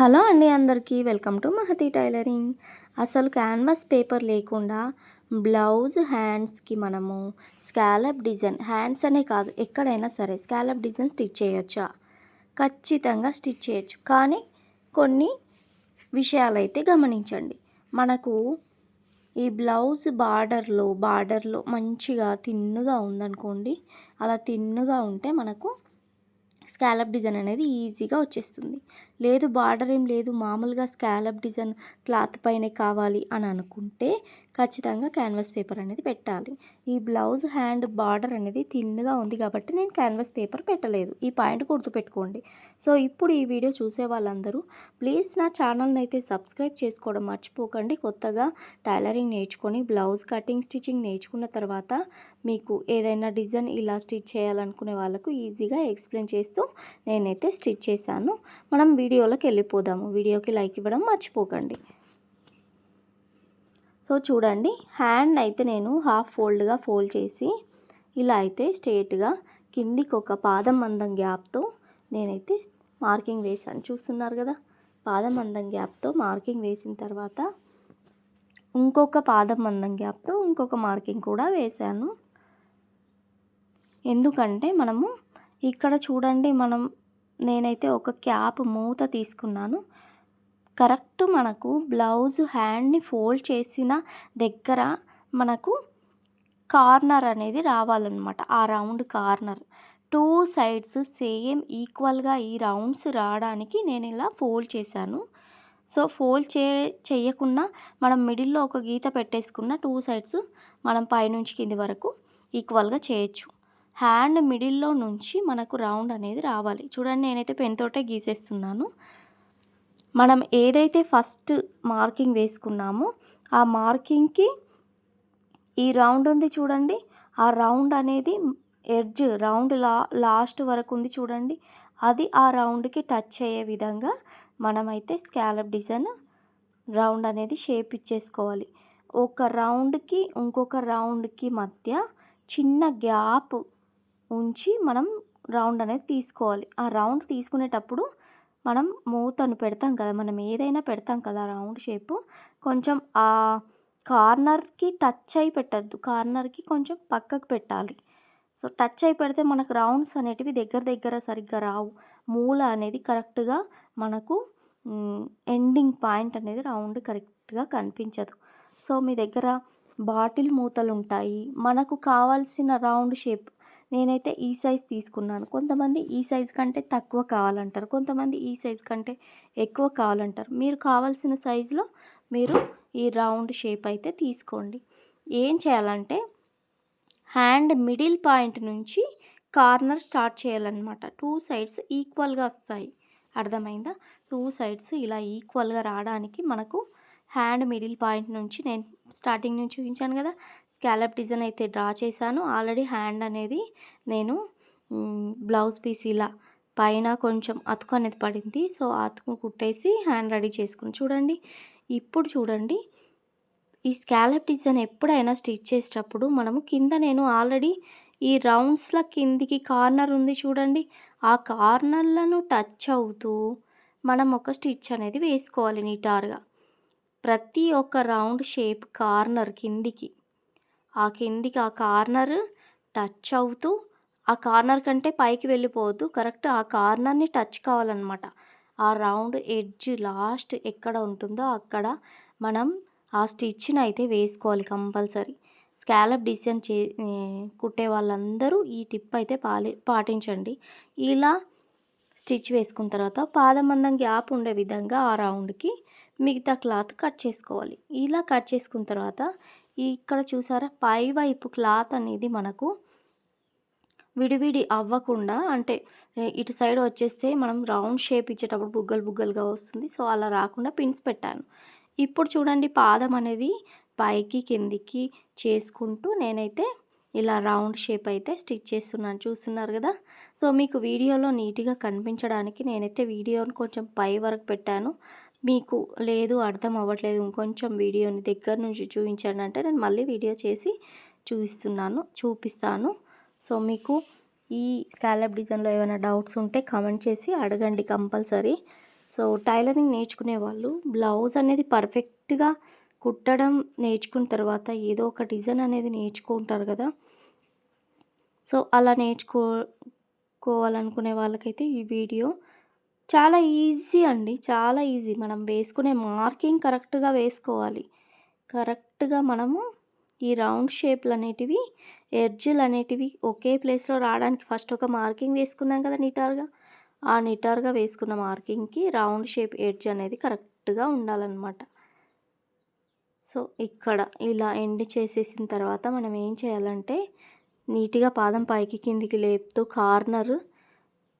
Hello అండి అందరికీ welcome to Mahathi tailoring. అసలు క్యాన్వాస్ పేపర్ లేకుండా బ్లౌజ్ హ్యాండ్స్కి మనము స్కాలప్ డిజైన్ హ్యాండ్స్ అనే కాదు ఎక్కడైనా సరే స్కాలప్ డిజైన్ స్టిచ్ చేయొచ్చా? ఖచ్చితంగా స్టిచ్ చేయొచ్చు. కానీ కొన్ని విషయాలైతే గమనించండి. మనకు ఈ బ్లౌజ్ బార్డర్లో బార్డర్లో మంచిగా తిన్నుగా ఉందనుకోండి అలా తిన్నుగా ఉంటే మనకు స్కాలప్ డిజైన్ అనేది ఈజీగా వచ్చేస్తుంది. లేదు బార్డర్ ఏం లేదు మామూలుగా స్కాలప్ డిజైన్ క్లాత్ పైనే కావాలి అని అనుకుంటే ఖచ్చితంగా క్యాన్వాస్ పేపర్ అనేది పెట్టాలి. ఈ బ్లౌజ్ హ్యాండ్ బార్డర్ అనేది థిన్గా ఉంది కాబట్టి నేను క్యాన్వాస్ పేపర్ పెట్టలేదు. ఈ పాయింట్ గుర్తుపెట్టుకోండి. సో ఇప్పుడు ఈ వీడియో చూసే వాళ్ళందరూ ప్లీజ్ నా ఛానల్ని అయితే సబ్స్క్రైబ్ చేసుకోవడం మర్చిపోకండి. కొత్తగా టైలరింగ్ నేర్చుకొని బ్లౌజ్ కటింగ్ స్టిచ్చింగ్ నేర్చుకున్న తర్వాత మీకు ఏదైనా డిజైన్ ఇలా స్టిచ్ చేయాలనుకునే వాళ్ళకు ఈజీగా ఎక్స్ప్లెయిన్ చేస్తూ నేనైతే స్టిచ్ చేశాను. మనం వీడియోలోకి వెళ్ళిపోదాము. వీడియోకి లైక్ ఇవ్వడం మర్చిపోకండి. సో చూడండి హ్యాండ్ అయితే నేను హాఫ్ ఫోల్డ్గా ఫోల్డ్ చేసి ఇలా అయితే స్ట్రేట్గా కిందికి ఒక పాదం మందం గ్యాప్తో నేనైతే మార్కింగ్ వేశాను. చూస్తున్నారు కదా పాదం మందం గ్యాప్తో మార్కింగ్ వేసిన తర్వాత ఇంకొక పాదం మందం గ్యాప్తో ఇంకొక మార్కింగ్ కూడా వేశాను. ఎందుకంటే మనము ఇక్కడ చూడండి మనం నేనైతే ఒక క్యాప్ మూత తీసుకున్నాను. కరెక్ట్ మనకు బ్లౌజ్ హ్యాండ్ని ఫోల్డ్ చేసిన దగ్గర మనకు కార్నర్ అనేది రావాలన్నమాట. ఆ round corner. Two sides same ఈక్వల్గా ఈ రౌండ్స్ రావడానికి నేను ఇలా ఫోల్డ్ చేశాను. సో ఫోల్డ్ చే చేయకుండా మనం మిడిల్లో ఒక గీత పెట్టేసుకున్న టూ సైడ్స్ మనం పైనుంచి కింది వరకు ఈక్వల్గా చేయొచ్చు. హ్యాండ్ మిడిల్లో నుంచి మనకు రౌండ్ అనేది రావాలి. చూడండి నేనైతే పెన్ తోటే గీసేస్తున్నాను. మనం ఏదైతే ఫస్ట్ మార్కింగ్ వేసుకున్నామో ఆ మార్కింగ్కి ఈ రౌండ్ ఉంది చూడండి. ఆ రౌండ్ అనేది ఎడ్జ్ రౌండ్ లా లాస్ట్ వరకు ఉంది చూడండి. అది ఆ రౌండ్కి టచ్ అయ్యే విధంగా మనమైతే స్కాలప్ డిజైన్ రౌండ్ అనేది షేప్ ఇచ్చేసుకోవాలి. ఒక రౌండ్కి ఇంకొక రౌండ్కి మధ్య చిన్న గ్యాప్ ఉంచి మనం రౌండ్ అనేది తీసుకోవాలి. ఆ రౌండ్ తీసుకునేటప్పుడు మనం మూతను పెడతాం కదా మనం ఏదైనా పెడతాం కదా రౌండ్ షేపు కొంచెం ఆ కార్నర్కి టచ్ అయి పెట్టద్దు. కార్నర్కి కొంచెం పక్కకు పెట్టాలి. సో టచ్ అయి పెడితే మనకు రౌండ్స్ అనేటివి దగ్గర దగ్గర సరిగ్గా రావు. మూల అనేది కరెక్ట్గా మనకు ఎండింగ్ పాయింట్ అనేది రౌండ్ కరెక్ట్గా కనిపించదు. సో మీ దగ్గర బాటిల్ మూతలు ఉంటాయి మనకు కావాల్సిన రౌండ్ షేప్ నేనైతే ఈ సైజ్ తీసుకున్నాను. కొంతమంది ఈ సైజ్ కంటే తక్కువ కావాలంటారు. కొంతమంది ఈ సైజ్ కంటే ఎక్కువ కావాలంటారు. మీరు కావాల్సిన సైజులో మీరు ఈ రౌండ్ షేప్ అయితే తీసుకోండి. ఏం చేయాలంటే హ్యాండ్ మిడిల్ పాయింట్ నుంచి కార్నర్ స్టార్ట్ చేయాలన్నమాట. టూ సైడ్స్ ఈక్వల్గా వస్తాయి. అర్థమైందా? టూ సైడ్స్ ఇలా ఈక్వల్గా రావడానికి మనకు హ్యాండ్ మిడిల్ పాయింట్ నుంచి నేను స్టార్టింగ్ నుంచి చూపించాను కదా స్కాలప్ డిజైన్ అయితే డ్రా చేశాను. ఆల్రెడీ హ్యాండ్ అనేది నేను బ్లౌజ్ పీస్ ఇలా పైన కొంచెం అతుకు అనేది పడింది. సో అతుకు కుట్టేసి హ్యాండ్ రెడీ చేసుకుని చూడండి ఇప్పుడు చూడండి ఈ స్కాలప్ డిజైన్ ఎప్పుడైనా స్టిచ్ చేసేటప్పుడు మనము కింద నేను ఆల్రెడీ ఈ రౌండ్స్ల కిందికి కార్నర్ ఉంది చూడండి ఆ కార్నర్లను టచ్ అవుతూ మనం ఒక స్టిచ్ అనేది వేసుకోవాలి నీటారుగా ప్రతి ఒక్క రౌండ్ షేప్ కార్నర్ కిందికి. ఆ కిందికి ఆ కార్నర్ టచ్ అవుతూ ఆ కార్నర్ కంటే పైకి వెళ్ళిపోవద్దు. కరెక్ట్ ఆ కార్నర్ని టచ్ కావాలన్నమాట. ఆ రౌండ్ ఎడ్జ్ లాస్ట్ ఎక్కడ ఉంటుందో అక్కడ మనం ఆ స్టిచ్ని అయితే వేసుకోవాలి కంపల్సరీ. స్కాలప్ డిజైన్ చే కుట్టే వాళ్ళందరూ ఈ టిప్ అయితే పాలి పాటించండి. ఇలా స్టిచ్ వేసుకున్న తర్వాత పాదమందం గ్యాప్ ఉండే విధంగా ఆ రౌండ్కి మిగతా క్లాత్ కట్ చేసుకోవాలి. ఇలా కట్ చేసుకున్న తర్వాత ఇక్కడ చూసారా? పై వైపు క్లాత్ అనేది మనకు విడివిడి అవ్వకుండా అంటే ఇటు సైడ్ వచ్చేస్తే మనం రౌండ్ షేప్ ఇచ్చేటప్పుడు బుగ్గలు బుగ్గలుగా వస్తుంది. సో అలా రాకుండా పిన్స్ పెట్టాను. ఇప్పుడు చూడండి పాదం అనేది పైకి కిందికి చేసుకుంటూ నేనైతే ఇలా రౌండ్ షేప్ అయితే స్టిచ్ చేస్తున్నాను. చూస్తున్నారు కదా? సో మీకు వీడియోలో నీట్గా కనిపించడానికి నేనైతే వీడియోని కొంచెం పై వరకు పెట్టాను. మీకు లేదు అర్థం అవ్వట్లేదు ఇంకొంచెం వీడియోని దగ్గర నుంచి చూపించండి అంటే నేను మళ్ళీ వీడియో చేసి చూపిస్తున్నాను చూపిస్తాను. సో మీకు ఈ స్కాలప్ డిజైన్లో ఏమైనా డౌట్స్ ఉంటే కామెంట్ చేసి అడగండి కంపల్సరీ. సో టైలరింగ్ నేర్చుకునే వాళ్ళు బ్లౌజ్ అనేది పర్ఫెక్ట్గా కుట్టడం నేర్చుకున్న తర్వాత ఏదో ఒక డిజైన్ అనేది నేర్చుకుంటారు కదా. సో అలా నేర్చుకో కోవాలనుకునే వాళ్ళకైతే ఈ వీడియో చాలా ఈజీ అండి. చాలా ఈజీ. మనం వేసుకునే మార్కింగ్ కరెక్ట్గా వేసుకోవాలి. కరెక్ట్గా మనము ఈ రౌండ్ షేప్లు అనేటివి ఎడ్జులు అనేటివి ఒకే ప్లేస్లో రావడానికి ఫస్ట్ ఒక మార్కింగ్ వేసుకున్నాం కదా నిటార్గా. ఆ నిటార్గా వేసుకున్న మార్కింగ్కి రౌండ్ షేప్ ఎడ్జ్ అనేది కరెక్ట్గా ఉండాలన్నమాట. సో ఇక్కడ ఇలా ఎండ్ చేసేసిన తర్వాత మనం ఏం చేయాలంటే నీట్గా పాదం పైకి కిందికి లేపుతూ కార్నర్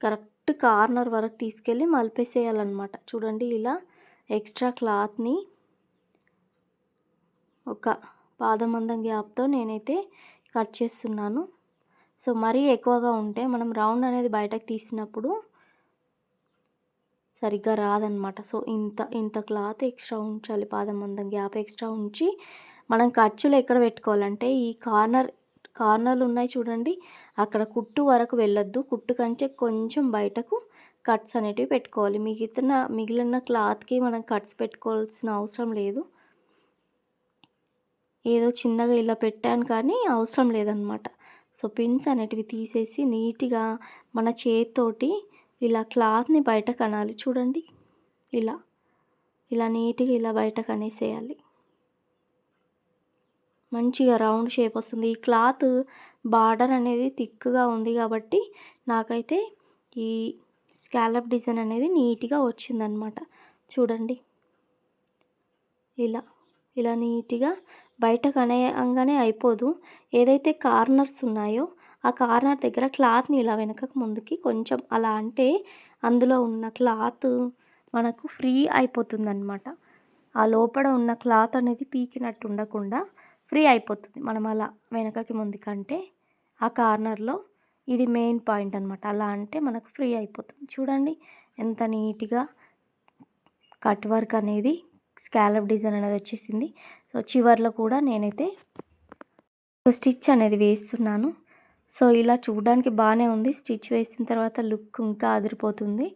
కరెక్ట్ కార్నర్ వరకు తీసుకెళ్ళి మలిపేసేయాలన్నమాట. చూడండి ఇలా ఎక్స్ట్రా క్లాత్ని ఒక పాదం మందం గ్యాప్తో నేనైతే కట్ చేస్తున్నాను. సో మరీ ఎక్కువగా ఉంటే మనం రౌండ్ అనేది బయటకు తీసినప్పుడు సరిగ్గా రాదనమాట సో ఇంత ఇంత క్లాత్ ఎక్స్ట్రా ఉంచాలి పాదం మందం గ్యాప్ ఎక్స్ట్రా ఉంచి మనం ఖర్చులు ఎక్కడ పెట్టుకోవాలంటే ఈ కార్నర్ కార్నర్లు ఉన్నాయి చూడండి. అక్కడ కుట్టు వరకు వెళ్ళొద్దు. కుట్టు కంటే కొంచెం బయటకు కట్స్ అనేటివి పెట్టుకోవాలి. మిగిలిన మిగిలిన క్లాత్కి మనం కట్స్ పెట్టుకోవాల్సిన అవసరం లేదు. ఏదో చిన్నగా ఇలా పెట్టాను కానీ అవసరం లేదనమాట. సో పిన్స్ అనేటివి తీసేసి నీట్గా మన చేతితోటి ఇలా క్లాత్ని బయట కనాలి. చూడండి. ఇలా ఇలా నీట్గా ఇలా బయట కనేసేయాలి. మంచిగా రౌండ్ షేప్ వస్తుంది. ఈ క్లాత్ బార్డర్ అనేది థిక్గా ఉంది కాబట్టి నాకైతే ఈ స్కాలప్ డిజైన్ అనేది నీట్గా వచ్చిందనమాట. చూడండి. ఇలా ఇలా నీట్గా బయట కనేయంగానే అయిపోదు. ఏదైతే కార్నర్స్ ఉన్నాయో ఆ కార్నర్ దగ్గర క్లాత్ని ఇలా వెనకకు ముందుకి కొంచెం అలా అంటే అందులో ఉన్న క్లాత్ మనకు ఫ్రీ అయిపోతుందన్నమాట ఆ లోపల ఉన్న క్లాత్ అనేది పీకినట్టు ఉండకుండా ఫ్రీ అయిపోతుంది. మనం అలా వెనకకి ముందుకంటే ఆ కార్నర్లో ఇది మెయిన్ పాయింట్ అనమాట అలా అంటే మనకు ఫ్రీ అయిపోతుంది. చూడండి ఎంత నీట్గా కట్ వర్క్ అనేది స్కాలప్ డిజైన్ అనేది వచ్చేసింది. సో చివర్లో కూడా నేనైతే స్టిచ్ అనేది వేస్తున్నాను. సో ఇలా చూడడానికి బాగానే ఉంది. స్టిచ్ వేసిన తర్వాత లుక్ ఇంకా అదిరిపోతుంది.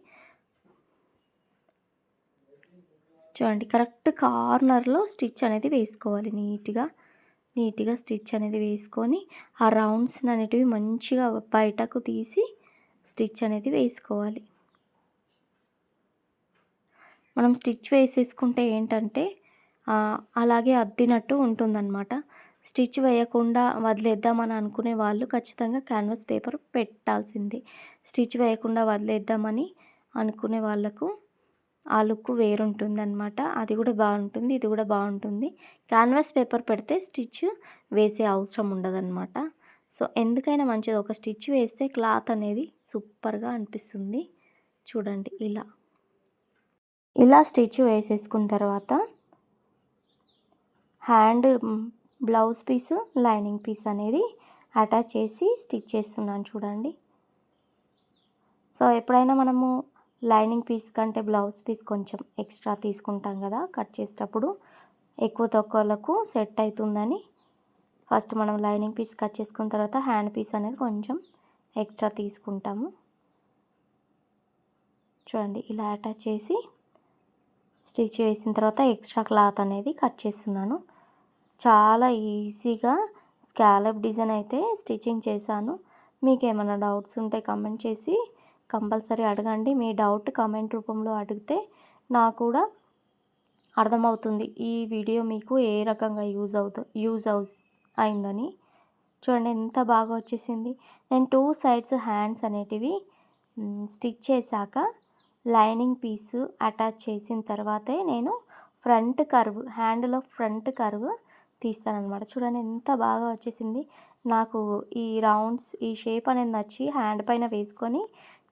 చూడండి కరెక్ట్ కార్నర్లో స్టిచ్ అనేది వేసుకోవాలి నీట్గా. నీట్గా స్టిచ్ అనేది వేసుకొని ఆ రౌండ్స్ అనేటివి మంచిగా బయటకు తీసి స్టిచ్ అనేది వేసుకోవాలి. మనం స్టిచ్ వేసేసుకుంటే ఏంటంటే అలాగే అద్దినట్టు ఉంటుందన్నమాట. స్టిచ్ వేయకుండా వదిలేద్దామని అనుకునే వాళ్ళు ఖచ్చితంగా క్యాన్వాస్ పేపర్ పెట్టాల్సిందే. స్టిచ్ వేయకుండా వదిలేద్దామని అనుకునే వాళ్ళకు ఆ లుక్ వేరుంటుంది అనమాట అది కూడా బాగుంటుంది ఇది కూడా బాగుంటుంది. క్యాన్వాస్ పేపర్ పెడితే స్టిచ్ వేసే అవసరం ఉండదన్నమాట. సో ఎందుకైనా మంచిది. ఒక స్టిచ్ వేస్తే క్లాత్ అనేది సూపర్గా అనిపిస్తుంది. చూడండి ఇలా. ఇలా స్టిచ్ వేసేసుకున్న తర్వాత hand blouse piece lining piece అనేది అటాచ్ చేసి స్టిచ్ చేస్తున్నాను చూడండి. సో ఎప్పుడైనా మనము లైనింగ్ పీస్ కంటే బ్లౌజ్ పీస్ కొంచెం ఎక్స్ట్రా తీసుకుంటాం కదా కట్ చేసేటప్పుడు. ఎక్కువ తక్కువలకు సెట్ అవుతుందని. ఫస్ట్ మనం లైనింగ్ పీస్ కట్ చేసుకున్న తర్వాత హ్యాండ్ పీస్ అనేది కొంచెం ఎక్స్ట్రా తీసుకుంటాము. చూడండి ఇలా అటాచ్ చేసి స్టిచ్ వేసిన తర్వాత ఎక్స్ట్రా క్లాత్ అనేది కట్ చేస్తున్నాను. చాలా ఈజీగా స్కాలప్ డిజైన్ అయితే స్టిచ్చింగ్ చేశాను. మీకు ఏమైనా డౌట్స్ ఉంటే కమెంట్ చేసి కంపల్సరీ అడగండి. మీ డౌట్ కమెంట్ రూపంలో అడిగితే నాకు కూడా అర్థమవుతుంది. ఈ వీడియో మీకు ఏ రకంగా యూజ్ అవుతు యూజ్ అవు అయిందని. చూడండి ఎంత బాగా వచ్చేసింది. నేను టూ సైడ్స్ హ్యాండ్స్ అనేటివి స్టిచ్ చేశాక లైనింగ్ పీసు అటాచ్ చేసిన తర్వాతే నేను ఫ్రంట్ కర్వ్ హ్యాండ్లో ఫ్రంట్ కర్వ్ తీస్తానమాట చూడండి ఎంత బాగా వచ్చేసింది. నాకు ఈ రౌండ్స్ ఈ షేప్ అనేది నచ్చి హ్యాండ్ పైన వేసుకొని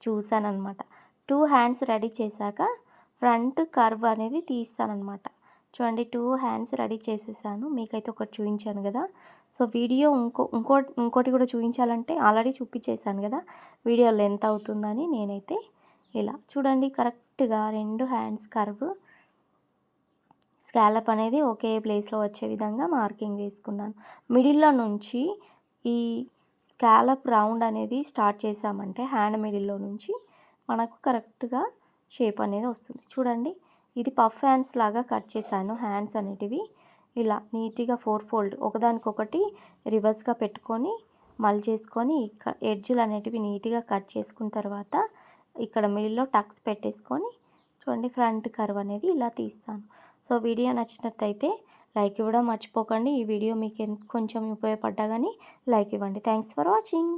చూసానమాట టూ హ్యాండ్స్ రెడీ చేశాక ఫ్రంట్ కర్వ్ అనేది తీస్తానమాట చూడండి టూ హ్యాండ్స్ రెడీ చేసేసాను. మీకైతే ఒకటి చూపించాను కదా. సో వీడియో ఇంకో ఇంకో ఇంకోటి కూడా చూపించాలంటే ఆల్రెడీ చూపించేశాను కదా. వీడియో లెంత్ అవుతుందని నేనైతే ఇలా చూడండి కరెక్ట్గా రెండు హ్యాండ్స్ కర్వ్. స్కాలప్ అనేది ఒకే ప్లేస్లో వచ్చే విధంగా మార్కింగ్ వేసుకున్నాను. మిడిల్లో నుంచి ఈ స్కాలప్ రౌండ్ అనేది స్టార్ట్ చేసామంటే హ్యాండ్ మిడిల్లో నుంచి మనకు కరెక్ట్గా షేప్ అనేది వస్తుంది. చూడండి ఇది పఫ్ హ్యాండ్స్ లాగా కట్ చేశాను. హ్యాండ్స్ అనేటివి ఇలా నీట్గా ఫోర్ ఫోల్డ్ ఒకదానికొకటి రివర్స్గా పెట్టుకొని మల్ చేసుకొని ఎడ్జ్లు అనేటివి నీట్గా కట్ చేసుకున్న తర్వాత ఇక్కడ మిడిల్లో టక్స్ పెట్టేసుకొని చూడండి ఫ్రంట్ కర్వ్ అనేది ఇలా తీస్తాను. సో వీడియో నచ్చినట్టయితే లైక్ ఇవ్వడం మర్చిపోకండి. ఈ వీడియో మీకు కొంచెం ఉపయోగపడ్డా కానీ లైక్ ఇవ్వండి. Thanks for watching.